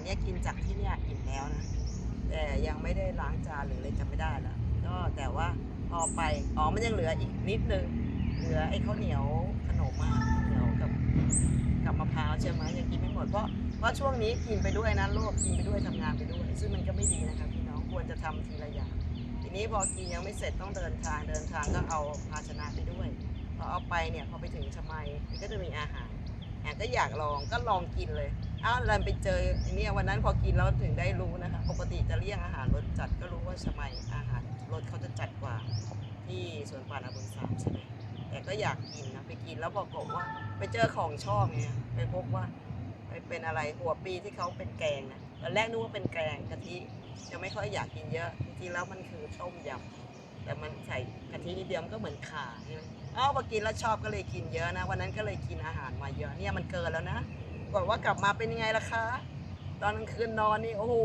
อนนี้กินจากที่เนี่ยอิ่มแล้วนะ แต่ยังไม่ได้ล้างจานหรืออะไรจำไม่ได้ละก็แต่ว่าพอไปอ๋อมันยังเหลืออีกนิดนึง เหลือไอ้ข้าวเหนียวขนมมาข้าวเหนียวกับกับมะพร้าวใช่ไหมยังกินไม่หมดเพราะเพราะช่วงนี้กินไปด้วยนะลูกกินไปด้วยทำงานไปด้วย ซึ่งมันก็ไม่ดีนะคะพี่น้องควรจะทำทีละอย่างทีนี้พอกินยังไม่เสร็จต้องเดินทางเดินทางก็เอาภาชนะไปด้วยพอเอาไปเนี่ยพอไปถึงชมัยมันก็จะมีอาหาร แอนก็อยากลองก็ลองกินเลย อ้าวเราไปเจอไอ้เนี่ยวันนั้นพอกินแล้วถึงได้รู้นะคะ ปกติจะเลี่ยงอาหารรสจัดก็รู้ว่าชมัยอาหารรสเขาจะจัดกว่า ที่สวนป่านาบุญสามใช่ไหมแต่ก็อยากกินนะไปกินแล้วบอกว่า ไปเจอของชอบไงไปพบว่าไปเป็นอะไรหัวปีที่เขาเป็นแกงนะตอนแรกนึกว่าเป็นแกงกะทิยังไม่ค่อยอยากกินเยอะจริงๆแล้วมันคือต้มยำ แต่มันใส่กะทินิดเดียวมันก็เหมือนข่าใช่ไหมอ้าวพอกินแล้วชอบก็เลยกินเยอะนะวันนั้นก็เลยกินอาหารมาเยอะเนี่ยมันเกินแล้วนะบอกว่ากลับมาเป็นยังไงล่ะคะ ตอนกลางคืนนอนนี่โอ้โห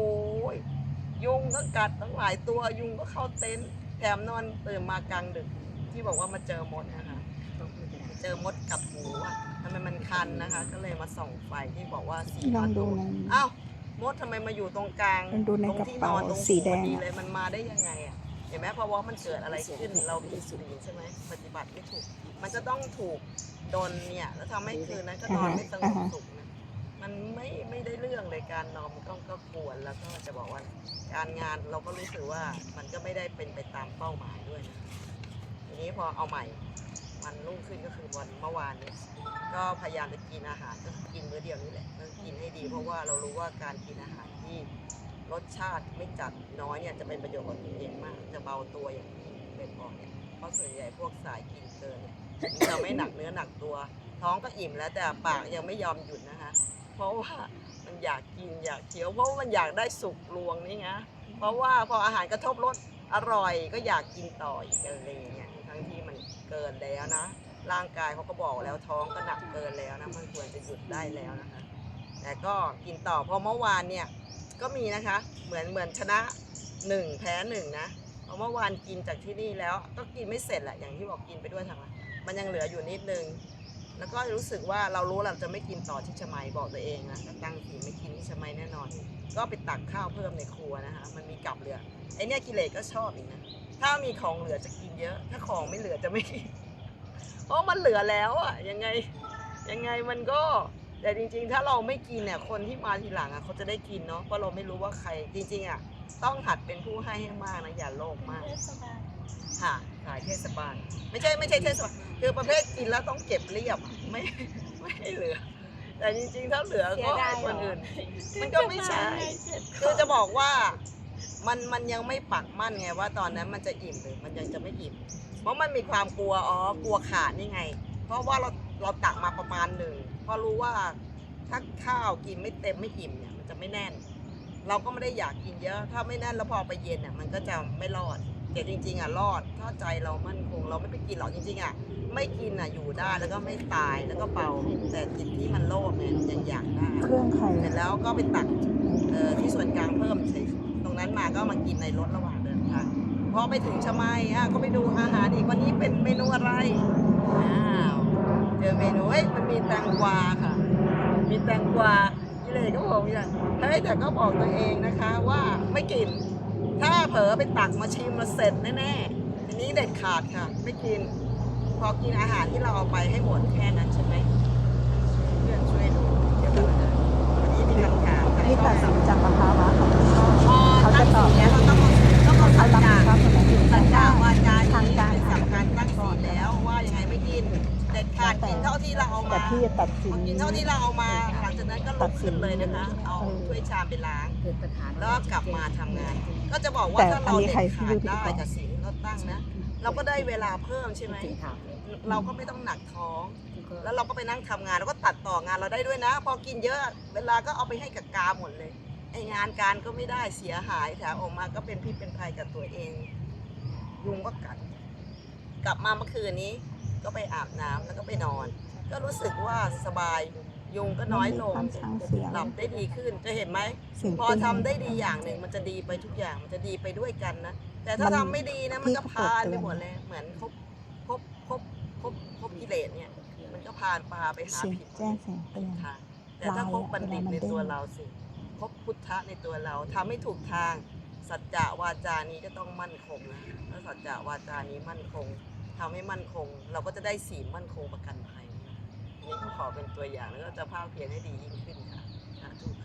ยุงก็กัดตั้งหลายตัวยุงก็เข้าเต็นท์แถมนอนตื่นมากลางดึก ที่บอกว่ามาเจอมดนะคะเจอมดกับหูอะทำไมมันคันนะคะ ก็เลยมาส่องไฟที่บอกว่าสีลองดูตัวในอ้าวมดทำไมมาอยู่ตรงกลางลองดูในตรงกระที่นเป๋าอนตรงสีแดงหูพออะเลยมันมาได้ยังไงอะเห็นไหมเพราะว่ามันเกิดอะไรขึ้นเราผิดศีลใช่ไหมปฏิบัติไม่ถูก มันจะต้องถูกโดนเนี่ยแล้วทำให้คืนนั้นก็นอนไม่สงบสุขนะมันไม่ไม่ได้เรื่องเลยการนอนมันก็ก็กวนแล้วก็จะบอกว่าการงานเราก็รู้สึกว่ามันก็ไม่ได้เป็นไปตามเป้าหมายด้วยนะทีนี้พอเอาใหม่มันรุ่งขึ้นก็คือวันเมื่อวานเนี่ยก็พยายามจะกินอาหารก็กินมื้อเดียวนี่แหละแล้วกินให้ดี เพราะว่าเรารู้ว่าการกินอาหารที่ รสชาติไม่จัดน้อยเนี่ยจะเป็นประโยชน์กับตัวเองมาก จะเบาตัวอย่างที่เป็นบอกเนี่ยเพราะส่วนใหญ่พวกสายกินเกินเนี่ยจะไม่หนักเนื้อหนักตัว ท้องก็อิ่มแล้วแต่ปากยังไม่ยอมหยุดนะคะ เพราะว่ามันอยากกินอยากเคี้ยวเพราะว่ามันอยากได้สุกลวงนี่ไงเพราะว่าพออาหารกระทบรสอร่อยก็อยากกินต่ออีกอะไรอย่างเงี้ยทั้งที่มันเกินแล้วนะ ร่างกายเขาก็บอกแล้วท้องก็หนักเกินแล้วนะมันควรจะหยุดได้แล้วนะคะ แต่ก็กินต่อเพราะเมื่อวานเนี่ย ก็มีนะคะ เหมือนเหมือนชนะหนึ่งแพ้หนึ่งนะเพราะเมื่อวานกินจากที่นี่แล้วก็กินไม่เสร็จแหละอย่างที่บอกกินไปด้วยทางมันยังเหลืออยู่นิดนึง แล้วก็รู้สึกว่าเรารู้เราจะไม่กินต่อที่ชมัยบอกตัวเองนะตั้งทีไม่กินที่ชมัยแน่นอน ก็ไปตักข้าวเพิ่มในครัวนะคะ มันมีกับเหลือไอเนี้ยกิเลสก็ชอบอีกนะถ้ามีของเหลือจะกินเยอะ ถ้าของไม่เหลือจะไม่กินเพราะมันเหลือแล้วอะยังไงยังไงมันก็ แต่จริงๆ ถ้าเราไม่กินเนี่ย คนที่มาทีหลังอะเขาจะได้กินเนาะ เพราะเราไม่รู้ว่าใคร จริงๆอะต้องหัดเป็นผู้ให้ให้มากนะ อย่าโลภมากค่ะขายเทศบาล ไม่ใช่ไม่ใช่เทศบาล คือประเภทกินแล้วต้องเก็บเรียบอะไม่ไม่ให้เหลือ แต่จริงๆ ถ้าเหลือก็ให้คนอื่น มันก็ไม่ใช่คือจะบอกว่ามันมันยังไม่ปักมั่นไงว่าตอนนั้นมันจะอิ่มหรือมันยังจะไม่อิ่ม เพราะมันมีความกลัวอ๋อกลัวขาดนี่ไง เพราะว่าเรา เราตักมาประมาณหนึ่งเพราะรู้ว่าถ้าข้าวกินไม่เต็มไม่อิ่มเนี่ยมันจะไม่แน่น เราก็ไม่ได้อยากกินเยอะ ถ้าไม่แน่นแล้วพอไปเย็นอะมันก็จะไม่รอดแต่จริง ๆอะรอดถ้าใจเรามั่นคง เราไม่ไปกินหรอกจริงๆอะไม่กินอะอยู่ได้แล้วก็ไม่ตายแล้วก็เบาแต่จิตที่มันโลภเนี่ยยังอยากได้เครื่องไข่เสร็จแล้วก็ไปตักเอ่อที่ส่วนกลางเพิ่มเฉยตรงนั้นมาก็มากินในรถระหว่างเดินทางพอไปถึงชะไมอะก็ไปดูอาหารอีกวันนี้เป็นเมนูอะไรอ้าวเจอเมนูเฮ้ย มันมีแตงกวาค่ะ มีแตงกวาพี่เลยก็บอกอย่างเฮ้ยแต่ก็บอกตัวเองนะคะว่าไม่กิน ถ้าเผลอไปตักมาชิมมาเสร็จแน่ๆทีนี้เด็ดขาดค่ะ ไม่กิน พอกินอาหารที่เราเอาไปให้หมดแค่นั้นใช่ไหมเพื่อนช่วยดูเดี๋ยวก่อนนะวันนี้มีคำถามค่ะนี่ตัดสินจากมะพร้าวอะค่ะพอตั้งสีแล้วเราต้องต้องเอาเขาสัญรับญาผิดชอบคนนั้นสัญญาวาจาทางการเป็นสำคัญตั้งสีแล้วว่ายังไงไม่กิน เด็ดขาดกินเท่าที่เราเอาแต่มาที่จะตัดสินพอกินเท่าที่เราเอามาหลังจากนั้นก็ลุกขึ้นเลยนะคะ เอาถ้วยชามไปล้าง เกิดปัญหาแล้วก็กลับมาทำงาน ก็จะบอกว่าแต่ถ้าอันเรานี้เด็ใครดขาดพูดดีได้กว่า กับสิ่งที่เราตั้งนะ เราก็ได้เวลาเพิ่มใช่ไหม ถึงถามเลยเราก็ไม่ต้องหนักท้อง แล้วเราก็ไปนั่งทำงานแล้วก็ตัดต่องานเราได้ด้วยนะ พอกินเยอะเวลาก็เอาไปให้กับกาหมดเลยไองานการก็ไม่ได้เสียหายแถมออกมาก็เป็นพิษเป็นภัยกับตัวเอง ยุงก็กัด กลับมาเมื่อคืนนี้ ก็ไปอาบน้ำแล้วก็ไปนอน ก็รู้สึกว่าสบายยุงก็น้อยลงความช้างเสียงหลับได้ดีขึ้นจะเห็นไหมเสียงพอตึงทำได้ดีอย่างหนึ่งมันจะดีไปทุกอย่างมันจะดีไปด้วยกันนะแต่ถ้ามันทำไม่ดีนะมันก็ที่พาเขานเตือนไปหมดเลยเหมือนคบคบคบคบคบกิเลสเนี่ย มันก็พานปลาไปหาเสียงผิดแจ้งเสียงเตือน ทางแต่ถ้าคบบัณฑิตในตัวเราสิพบพุทธะในตัวเราทำให้ถูกทางสัจจะวาจานี้ก็ต้องมั่นคงนะถ้าสัจจะวาจานี้มั่นคง ทำให้มั่นคง เราก็จะได้สีมั่นคงประกันภัยนะอันนี้ก็ขอเป็นตัวอย่างแล้วก็จะภาคเพียรให้ดียิ่งขึ้นค่ะสาธุค่ะ